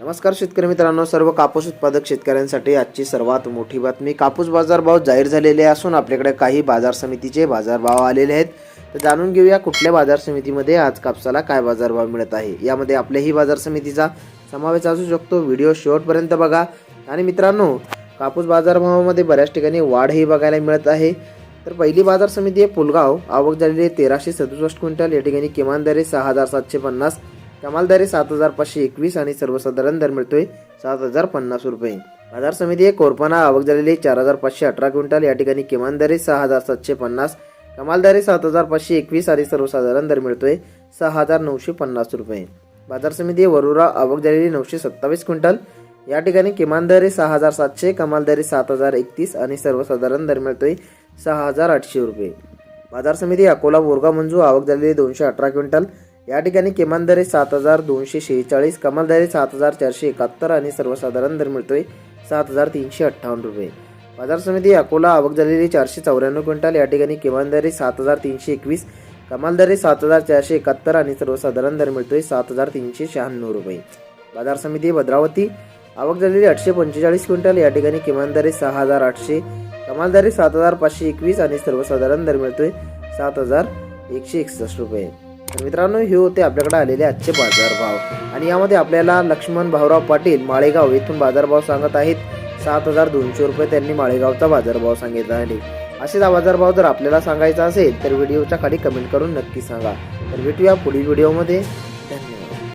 नमस्कार शेतकरी मित्रांनो सर्व कापूस उत्पादक शेतकऱ्यांसाठी आजची सर्वात मोठी बातमी. कापूस बाजारभाव जाहीर झालेले असून आपल्याकडे काही बाजार समितीचे बाजारभाव आलेले आहेत. तर जाणून घेऊया कुठल्या बाजार समितीमध्ये आज कापसाला काय बाजारभाव मिळत आहे. यामध्ये आपल्याही बाजार समितीचा समावेश असू शकतो. व्हिडिओ शेवटपर्यंत बघा. आणि मित्रांनो कापूस बाजारभावामध्ये बऱ्याच ठिकाणी वाढही बघायला मिळत आहे. तर पहिली बाजार समिती आहे पुलगाव. आवक झालेली तेराशे सदुसष्ट क्विंटल. या ठिकाणी किमान दरे सहा हजार सातशे पन्नास. कमाल सात हजार पाचशे एकवीस आणि सर्वसाधारण दर मिळतोय सात हजार पन्नास रुपये. बाजार समिती आहे कोरपाना आवक झालेली चार हजार पाचशे अठरा क्विंटल. या ठिकाणी किमान दर सहा हजार सातशे पन्नास. कमाल सात हजार पाचशे एकवीस आणि सर्वसाधारण दर मिळतोय सहा हजार नऊशे पन्नास रुपये. बाजार समिती वरुरा आवक झालेली नऊशे सत्तावीस क्विंटल. या ठिकाणी किमान दर सहा हजार सातशे कमाल सात हजार एकतीस आणि सर्वसाधारण दर मिळतोय सहा हजार आठशे रुपये. बाजार समिती अकोला बोरगाव मंजू आवक झालेली दोनशे अठरा क्विंटल. या ठिकाणी किमान सात हजार दोनशे शेहेचाळीस कमाल सात हजार चारशे एकाहत्तर आणि सर्वसाधारण दर मिळतोय सात हजार तीनशे अठ्ठावन्न रुपये. बाजार समिती अकोला आवक झालेली चारशे चौऱ्याण्णव क्विंटल या ठिकाणी किमान सात हजार तीनशे एकवीस कमाल सात हजार चारशे एकाहत्तर आणि सर्वसाधारण दर मिळतोय सात हजार तीनशे शहाण्णव रुपये. बाजार समिती भद्रावती आवक झालेली आठशे पंचेचाळीस क्विंटल या ठिकाणी किमान सहा हजार आठशे कमाल सात हजार पाचशे एकवीस आणि सर्वसाधारण दर मिळतोय सात हजार एकशे एकसष्ट रुपये. तर मित्रांनो हे होते आपल्याकडे आलेले आजचे बाजारभाव आणि यामध्ये आपल्याला लक्ष्मण भाऊराव पाटील माळेगाव येथून बाजारभाव सांगत आहेत. सात हजार दोनशे रुपये त्यांनी माळेगावचा बाजारभाव सांगितला आहे. असेच बाजारभाव जर आपल्याला सांगायचा असेल तर व्हिडिओच्या खाली कमेंट करून नक्की सांगा. तर भेटूया पुढील व्हिडिओमध्ये.